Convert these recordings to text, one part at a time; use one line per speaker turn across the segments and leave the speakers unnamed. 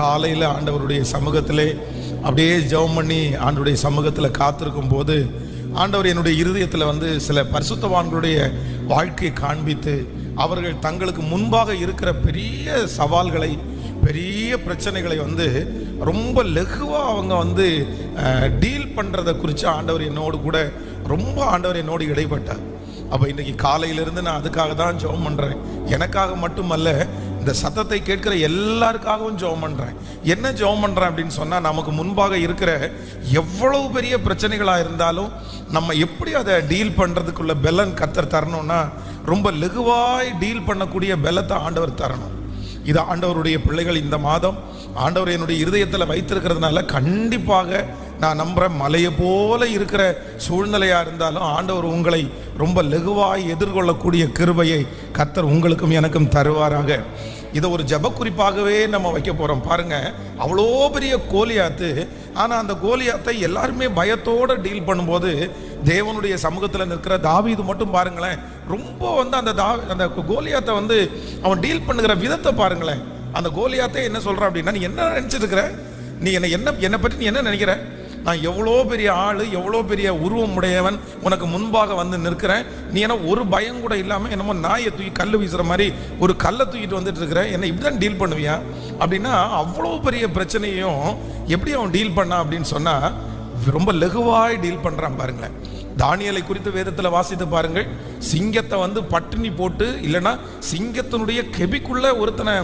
காலையில் ஆண்டவருடைய சமூகத்திலே அப்படியே ஜெபம் பண்ணி ஆண்டவருடைய சமூகத்தில் காத்திருக்கும் போது ஆண்டவர் என்னுடைய இருதயத்தில் வந்து சில பரிசுத்தவான்களுடைய வாழ்க்கையை காண்பித்து அவர்கள் தங்களுக்கு முன்பாக இருக்கிற பெரிய சவால்களை பெரிய பிரச்சனைகளை வந்து ரொம்ப லெகுவாக அவங்க வந்து டீல் பண்ணுறதை குறித்து ஆண்டவர் என்னோடு கூட ரொம்ப ஆண்டவர் என்னோடு இடைப்பட்டார். அப்போ இன்றைக்கி காலையிலேருந்து நான் அதுக்காக தான் ஜெபம் பண்ணுறேன் எனக்காக மட்டுமல்ல இந்த சத்தத்தை கேட்கிற எல்லாருக்காகவும் ஜெபம் பண்ணுறேன் என்ன ஜெபம் பண்ணுறேன் அப்படின்னு சொன்னால் நமக்கு முன்பாக இருக்கிற எவ்வளவு பெரிய பிரச்சனைகளாக இருந்தாலும் நம்ம எப்படி அதை டீல் பண்ணுறதுக்குள்ள பெலன் கத்தர் தரணும்னா ரொம்ப லெகுவாய் டீல் பண்ணக்கூடிய பெலத்தை ஆண்டவர் தரணும். இது ஆண்டவருடைய பிள்ளைகள் இந்த மாதம் ஆண்டவர் என்னுடைய இருதயத்தில் வைத்திருக்கிறதுனால கண்டிப்பாக நான் நம்புகிறேன் மலையை போல இருக்கிற சூழ்நிலையாக இருந்தாலும் ஆண்டவர் உங்களை ரொம்ப லெகுவாய் எதிர்கொள்ளக்கூடிய கிருபையை கத்தர் உங்களுக்கும் எனக்கும் தருவாராக. இதை ஒரு ஜபக்குறிப்பாகவே நம்ம வைக்க போகிறோம் பாருங்கள் அவ்வளோ பெரிய கோலியாத்து. ஆனால் அந்த கோலியாத்தை எல்லாருமே பயத்தோடு டீல் பண்ணும்போது தேவனுடைய சமூகத்தில் நிற்கிற தாவீது மட்டும் பாருங்களேன் ரொம்ப வந்து அந்த தா அந்த கோலியாத்தை வந்து அவன் டீல் பண்ணுகிற விதத்தை பாருங்களேன். அந்த கோலியாத்தை என்ன சொல்கிறான் அப்படின்னா நீ என்ன நினச்சிருக்கிற நீ என்னை என்ன என்னை பற்றி நீ என்ன நினைக்கிற? நான் எவ்வளோ பெரிய ஆள் எவ்வளோ பெரிய உருவம் உடையவன் உனக்கு முன்பாக வந்து நிற்கிறேன். நீ என்ன ஒரு பயம் கூட இல்லாமல் என்னமோ நாயை தூக்கி கல் வீசுகிற மாதிரி ஒரு கல்லை தூக்கிட்டு வந்துட்டு இருக்கிறேன் என்னை இப்படி தான் டீல் பண்ணுவியா? அப்படின்னா அவ்வளோ பெரிய பிரச்சனையும் எப்படி அவன் டீல் பண்ணான் அப்படின்னு சொன்னால் ரொம்ப லெகுவாய் டீல் பண்ணுறான் பாருங்களேன். தானியலை குறித்து வேதத்தில் வாசித்து பாருங்கள். சிங்கத்தை வந்து பட்டினி போட்டு இல்லைன்னா சிங்கத்தினுடைய கெபிக்குள்ள ஒருத்தனை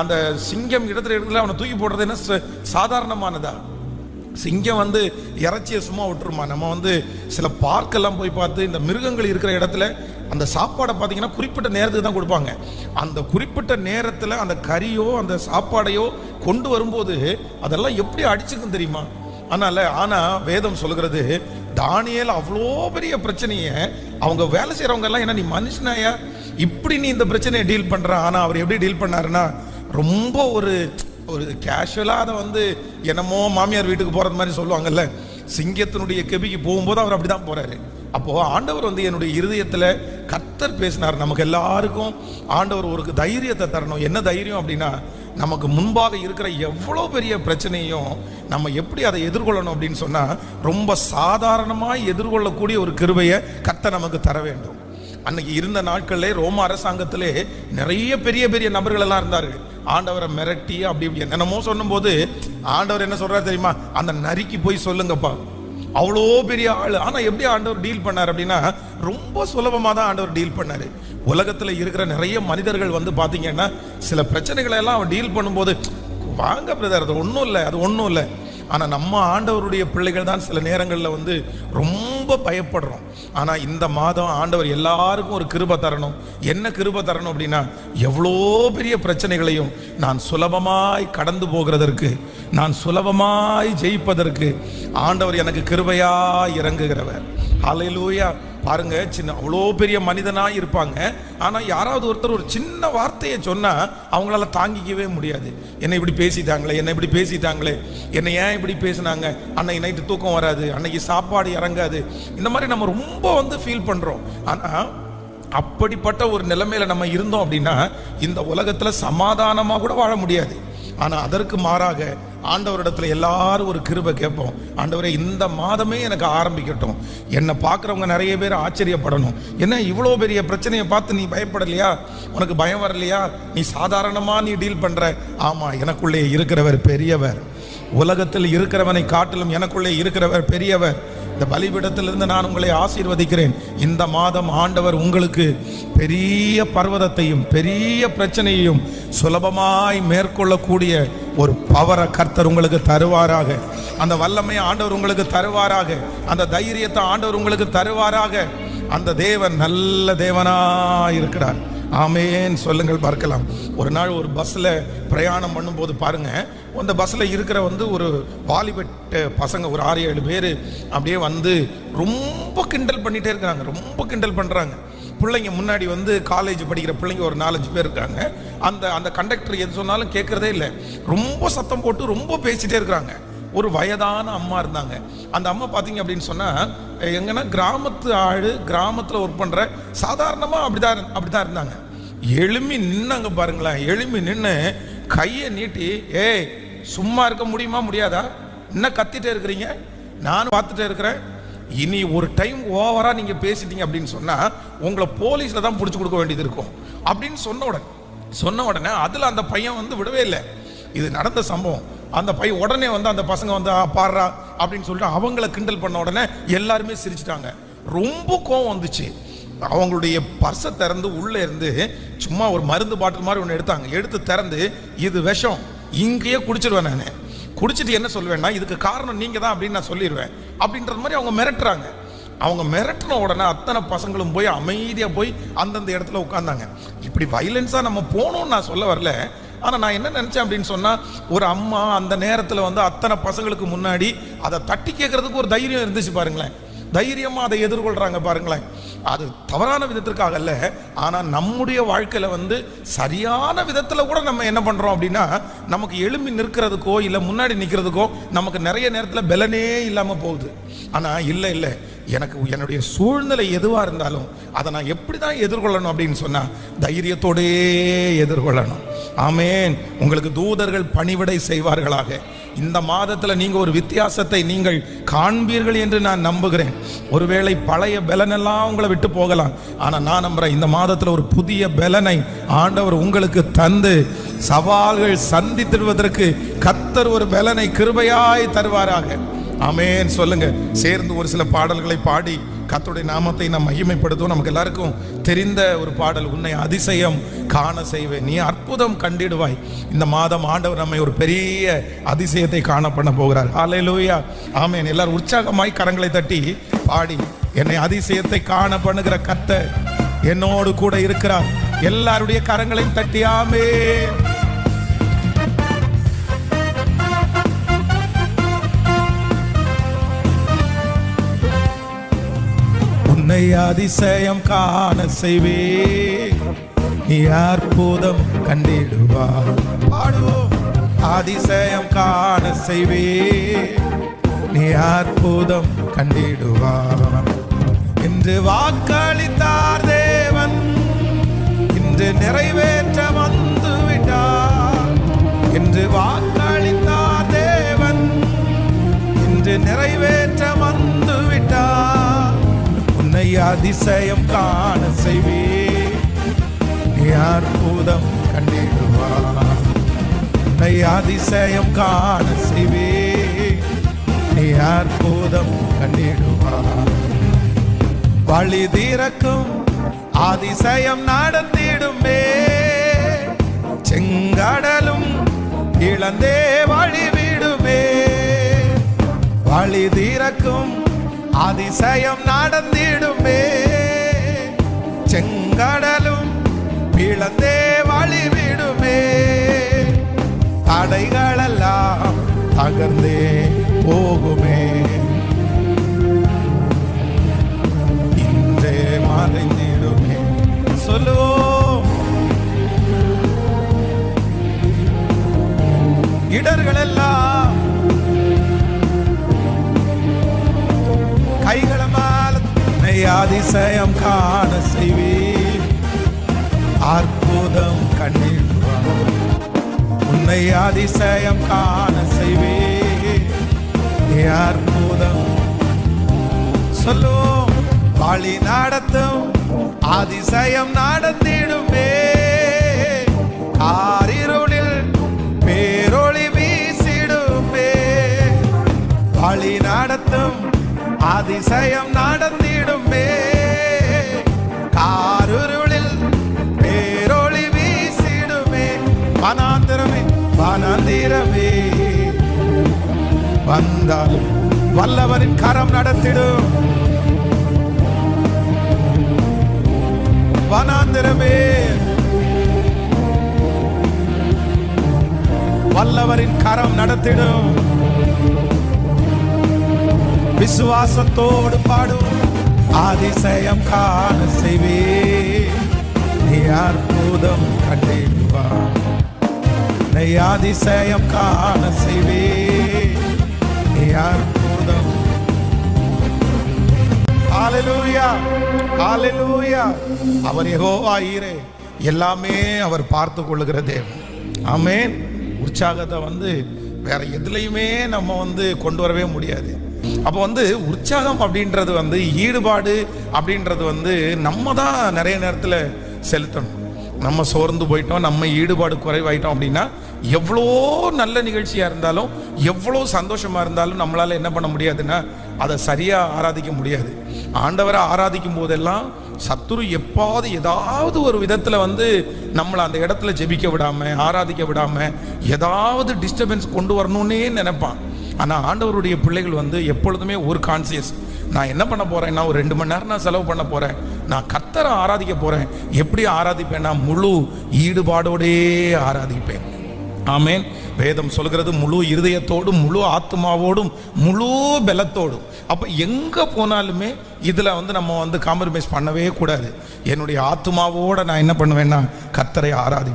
அந்த சிங்கம் இடத்துல இடத்துல அவனை தூக்கி போடுறது என்ன சாதாரணமானதா? சிங்கம் வந்து இறைச்சியை சும்மா விட்டுருமா? நம்ம வந்து சில பார்க்கெல்லாம் போய் பார்த்து இந்த மிருகங்கள் இருக்கிற இடத்துல அந்த சாப்பாடை பார்த்தீங்கன்னா குறிப்பிட்ட நேரத்துக்கு தான் கொடுப்பாங்க. அந்த குறிப்பிட்ட நேரத்தில் அந்த கறியோ அந்த சாப்பாடையோ கொண்டு வரும்போது அதெல்லாம் எப்படி அடிச்சுக்கும் தெரியுமா? ஆனால் ஆனால் வேதம் சொல்லுகிறது தானியல் அவ்வளோ பெரிய பிரச்சனையை அவங்க வேலை செய்கிறவங்க எல்லாம் என்ன நீ மனுஷனாயா? இப்படி நீ இந்த பிரச்சனையை டீல் பண்ணுற ஆனால் அவர் எப்படி டீல் பண்ணாருன்னா ரொம்ப ஒரு ஒரு கேஷுவலாக அதை வந்து என்னமோ மாமியார் வீட்டுக்கு போகிறது மாதிரி சொல்லுவாங்கல்ல சிங்கத்தினுடைய கெபிக்கு போகும்போது அவர் அப்படி தான் போகிறாரு அப்போது ஆண்டவர் வந்து என்னுடைய இருதயத்தில் கத்தர் பேசினார். நமக்கு எல்லாருக்கும் ஆண்டவர் ஒரு தைரியத்தை தரணும். என்ன தைரியம் அப்படின்னா நமக்கு முன்பாக இருக்கிற எவ்வளோ பெரிய பிரச்சனையும் நம்ம எப்படி அதை எதிர்கொள்ளணும் அப்படின்னு சொன்னால் ரொம்ப சாதாரணமாக எதிர்கொள்ளக்கூடிய ஒரு கிருபையை கத்தை நமக்கு தர வேண்டும். அன்னைக்கு இருந்த நாட்களிலே ரோம அரசாங்கத்திலே நிறைய பெரிய பெரிய நபர்கள் எல்லாம் இருந்தார்கள். ஆண்டவரை மிரட்டி அப்படி இப்படி என்னென்னமோ சொல்லும்போது ஆண்டவர் என்ன சொல்றாரு தெரியுமா? அந்த நரிக்கு போய் சொல்லுங்கப்பா. அவ்வளோ பெரிய ஆள். ஆனால் எப்படி ஆண்டவர் டீல் பண்ணார் அப்படின்னா ரொம்ப சுலபமாக தான் ஆண்டவர் டீல் பண்ணார். உலகத்தில் இருக்கிற நிறைய மனிதர்கள் வந்து பார்த்தீங்கன்னா சில பிரச்சனைகளை எல்லாம் டீல் பண்ணும்போது வாங்க பிரதர் அது ஒன்றும் இல்லை அது ஒன்றும் இல்லை. ஆனால் நம்ம ஆண்டவருடைய பிள்ளைகள் தான் சில நேரங்களில் வந்து ரொம்ப பயப்படுறோம். ஆனால் இந்த மாதம் ஆண்டவர் எல்லாருக்கும் ஒரு கிருபை தரணும். என்ன கிருபை தரணும் அப்படின்னா எவ்வளோ பெரிய பிரச்சனைகளையும் நான் சுலபமாய் கடந்து போகிறதற்கு நான் சுலபமாய் ஜெயிப்பதற்கு ஆண்டவர் எனக்கு கிருபையாக இறங்குகிறவர். அலையிலூயா பாருங்க சின்ன அவ்வளோ பெரிய மனிதனாக இருப்பாங்க. ஆனால் யாராவது ஒருத்தர் ஒரு சின்ன வார்த்தையை சொன்னால் அவங்களால தாங்கிக்கவே முடியாது. என்னை இப்படி பேசிட்டாங்களே என்னை இப்படி பேசிட்டாங்களே என்னை ஏன் இப்படி பேசினாங்க? அன்னைக்கு நைட்டு தூக்கம் வராது அன்னைக்கு சாப்பாடு இறங்காது. இந்த மாதிரி நம்ம ரொம்ப வந்து ஃபீல் பண்ணுறோம் ஆனால் அப்படிப்பட்ட ஒரு நிலைமையில நம்ம இருந்தோம் அப்படின்னா இந்த உலகத்தில் சமாதானமாக கூட வாழ முடியாது. ஆனால் அதற்கு மாறாக ஆண்டவரிடத்தில் எல்லாரும் ஒரு கிருபை கேட்போம். ஆண்டவரே இந்த மாதமே எனக்கு ஆரம்பிக்கட்டும். என்னை பார்க்குறவங்க நிறைய பேர் ஆச்சரியப்படணும். என்ன இவ்வளோ பெரிய பிரச்சனையை பார்த்து நீ பயப்படலையா? உனக்கு பயம் வரலையா? நீ சாதாரணமாக நீ டீல் பண்ணுற ஆமாம் எனக்குள்ளே இருக்கிறவர் பெரியவர். உலகத்தில் இருக்கிறவனை காட்டிலும் எனக்குள்ளே இருக்கிறவர் பெரியவர். இந்த பலிபீடத்திலிருந்து நான் உங்களை ஆசீர்வதிக்கிறேன். இந்த மாதம் ஆண்டவர் உங்களுக்கு பெரிய பர்வதத்தையும் பெரிய பிரச்சனையையும் சுலபமாய் மேற்கொள்ளக்கூடிய ஒரு பவரை கர்த்தர் உங்களுக்கு தருவாராக. அந்த வல்லமையை ஆண்டவர் உங்களுக்கு தருவாராக. அந்த தைரியத்தை ஆண்டவர் உங்களுக்கு தருவாராக. அந்த தேவன் நல்ல தேவனாய் இருக்கிறார் ஆமேன் சொல்லுங்கள் பார்க்கலாம். ஒரு நாள் ஒரு பஸ்ஸில் பிரயாணம் பண்ணும்போது பாருங்கள் அந்த பஸ்ஸில் இருக்கிற வந்து ஒரு வாலிபெட் பசங்க ஒரு ஆறு ஏழு பேர் அப்படியே வந்து ரொம்ப கிண்டல் பண்ணிகிட்டே இருக்கிறாங்க ரொம்ப கிண்டல் பண்ணுறாங்க பிள்ளைங்க முன்னாடி வந்து காலேஜ் படிக்கிற பிள்ளைங்க ஒரு நாலஞ்சு பேர் இருக்காங்க. அந்த அந்த கண்டக்டர் எது சொன்னாலும் கேட்குறதே இல்லை. ரொம்ப சத்தம் போட்டு ரொம்ப பேசிகிட்டே இருக்கிறாங்க ஒரு வயதான அம்மா இருந்தாங்க. அந்த அம்மா பார்த்தீங்க அப்படின்னு சொன்னால் எங்கன்னா கிராமத்து ஆள் கிராமத்தில் ஒர்க் பண்ணுற சாதாரணமாக அப்படிதான் அப்படி தான் இருந்தாங்க. எழும்பி நின்னாங்க பாருங்களேன் எழும்பி நின்று கையை நீட்டி ஏய் சும்மா இருக்க முடியுமா முடியாதா? என்ன கத்திட்டே இருக்கிறீங்க? நானும் பார்த்துட்டே இருக்கிறேன். இனி ஒரு டைம் ஓவராக நீங்கள் பேசிட்டீங்க அப்படின்னு சொன்னால் உங்களை போலீஸில் தான் பிடிச்சி கொடுக்க வேண்டியது இருக்கும். அப்படின்னு சொன்ன உடனே சொன்ன உடனே அதில் அந்த பையன் வந்து விடவே இல்லை. இது நடந்த சம்பவம். அந்த பையன் உடனே வந்து அந்த பசங்க வந்து பாடுறா அப்படின்னு சொல்லிட்டு அவங்கள கிண்டல் பண்ண உடனே எல்லாருமே சிரிச்சிட்டாங்க. ரொம்ப கோவம் வந்துச்சு. அவங்களுடைய பர்சை திறந்து உள்ளே இருந்து சும்மா ஒரு மருந்து பாட்டில் மாதிரி ஒன்று எடுத்தாங்க. எடுத்து திறந்து இது விஷம். இங்கேயே குடிச்சிருவேன் நான். குடிச்சிட்டு என்ன சொல்லுவேன்னா இதுக்கு காரணம் நீங்கள் தான் அப்படின்னு நான் சொல்லிடுவேன் அப்படின்றது மாதிரி அவங்க மிரட்டுறாங்க. அவங்க மிரட்டின உடனே அத்தனை பசங்களும் போய் அமைதியாக போய் அந்தந்த இடத்துல உட்காந்தாங்க இப்படி வைலன்ஸாக நம்ம போகணும்னு நான் சொல்ல வரல. ஆனால் நான் என்ன நினச்சேன் அப்படின்னு சொன்னால் ஒரு அம்மா அந்த நேரத்தில் வந்து அத்தனை பசங்களுக்கு முன்னாடி அதை தட்டி கேட்குறதுக்கு ஒரு தைரியம் இருந்துச்சு பாருங்களேன். தைரியமாக அதை எதிர்கொள்கிறாங்க பாருங்களேன். அது தவறான விதத்திற்காக அல்ல. ஆனால் நம்முடைய வாழ்க்கையில் வந்து சரியான விதத்தில் கூட நம்ம என்ன பண்ணுறோம் அப்படின்னா நமக்கு எழும்பி நிற்கிறதுக்கோ இல்லை முன்னாடி நிற்கிறதுக்கோ நமக்கு நிறைய நேரத்தில் பலனே இல்லாமல் போகுது. ஆனால் இல்லை இல்லை. எனக்கு என்னுடைய சூழ்நிலை எதுவாக இருந்தாலும் அதை நான் எப்படி தான் எதிர்கொள்ளணும் அப்படின்னு சொன்னால் தைரியத்தோடே எதிர்கொள்ளணும். ஆமேன். உங்களுக்கு தூதர்கள் பணிவிடை செய்வார்களாக. இந்த மாதத்தில் நீங்கள் ஒரு வித்தியாசத்தை நீங்கள் காண்பீர்கள் என்று நான் நம்புகிறேன். ஒருவேளை பழைய பலனெல்லாம் உங்களை விட்டு போகலாம். ஆனால் நான் நம்புகிறேன் இந்த மாதத்தில் ஒரு புதிய பலனை ஆண்டவர் உங்களுக்கு தந்து சவால்கள் சந்தித்திடுவதற்கு கத்தர் ஒரு பலனை கிருபையாய் தருவாராக. ஆமேன். சொல்லுங்க. சேர்ந்து ஒரு சில பாடல்களை பாடி கத்துடைய நாமத்தை நாம் மகிமைப்படுத்துவோம். நமக்கு எல்லாருக்கும் தெரிந்த ஒரு பாடல் உன்னை அதிசயம் காண செய்வேன். நீ அற்புதம் கண்டிடுவாய். இந்த மாதம் ஆண்டவர் நம்மை ஒரு பெரிய அதிசயத்தை காண பண்ண போகிறார். லூயா ஆமே எல்லாரும் உற்சாகமாய் கரங்களை தட்டி பாடி என்னை அதிசயத்தை காண பண்ணுகிற கத்த என்னோடு கூட இருக்கிறார். எல்லாருடைய கரங்களையும் தட்டி உன்னை அதிசயம் காண செய்வே நீ அற்புதம் கண்டிடுவா பாடுவோம். அதிசயம் காண செய்வே நீ அற்புதம் கண்டிடுவா இன்று வாக்களித்தார் தேவன். இன்று நிறைவேற்ற வந்து விட்டார். என்று வாக்களித்தார் தேவன். இன்று நிறை அதிசயம் காண செய்வே நீ அற்புதம் கண்டிடுவார் உன்னை அதிசயம் காண செய்வே நீ அற்புதம் கண்டிடுவார் வழி திறக்கும் அதிசயம் நடந்திடுமே செங்கடலும் இழந்தே வழிவிடுமே. வழி தீரக்கும் அதிசயம் நடந்திடுமே. செங்கடலும் பிளந்தே வழிவிடுமே. தடைகளெல்லாம் தகர்ந்தே போகுமே. இன்றே மறைந்திடுமே. சொல்லுவோம். இடர்களெல்லாம் அதிசயம் காண செய்வீர். அற்புதம் கண்ணில் உன்னை அதிசயம் காண செய்வே அற்புதம். சொல்லும். வழி நடத்தும். அதிசயம் நடந்திடுமே ஆரிருளில் பேரொளி வீசிடுமே. வழி நடத்தும். அதிசயம் நடந்திடும் வனாந்திரமே வந்தால் வல்லவரின் கரம் நடத்திடும். வனாந்திரமே. வல்லவரின் கரம் நடத்திடும். விசுவாசத்தோடு பாடும். அதிசயம் காண செய்வே நீ அற்புதம் கண்டிடுவா என்னை அதிசயம் காண செய்வே நீ அற்புதம் ஹalleluya ஹalleluya அவர் யெகோவா ஈரே. எல்லாமே அவர் பார்த்து கொள்ளுகிற தேவன். ஆமேன். உற்சாகத்தை வந்து வேற எதுலையுமே நம்ம வந்து கொண்டு வரவே முடியாது. அப்போ வந்து உற்சாகம் அப்படின்றது வந்து ஈடுபாடு அப்படின்றது வந்து நம்ம தான் நிறைய நேரத்தில் செலுத்தணும். நம்ம சோர்ந்து போயிட்டோம் நம்ம ஈடுபாடு குறைவாயிட்டோம் அப்படின்னா எவ்வளோ நல்ல நிகழ்ச்சியாக இருந்தாலும் எவ்வளோ சந்தோஷமாக இருந்தாலும் நம்மளால் என்ன பண்ண முடியாதுன்னா அதை சரியாக ஆராதிக்க முடியாது. ஆண்டவரை ஆராதிக்கும் போதெல்லாம் சத்துரு எப்பாவது ஏதாவது ஒரு விதத்தில் வந்து நம்மளை அந்த இடத்துல ஜெபிக்க விடாமல் ஆராதிக்க விடாமல் ஏதாவது டிஸ்டர்பன்ஸ் கொண்டு வரணும்னே நினைப்பான். ஆனால் ஆண்டவருடைய பிள்ளைகள் வந்து எப்பொழுதுமே ஒரு கான்சியஸ் நான் என்ன பண்ண போறேன்னா ஒரு ரெண்டு மணி நேரம் நான் செலவு பண்ண போறேன். நான் கத்தரை ஆராதிக்க போறேன். எப்படி ஆராதிப்பேன் நான் முழு ஈடுபாடோடே ஆராதிப்பேன். ஆமேன். வேதம் சொல்கிறது முழு இருதயத்தோடும் முழு ஆத்மாவோடும் முழு பலத்தோடும். அப்போ எங்கே போனாலுமே இதில் வந்து நம்ம வந்து காம்ப்ரமைஸ் பண்ணவே கூடாது. என்னுடைய ஆத்மாவோட நான் என்ன பண்ணுவேன்னா கத்தரை ஆராதி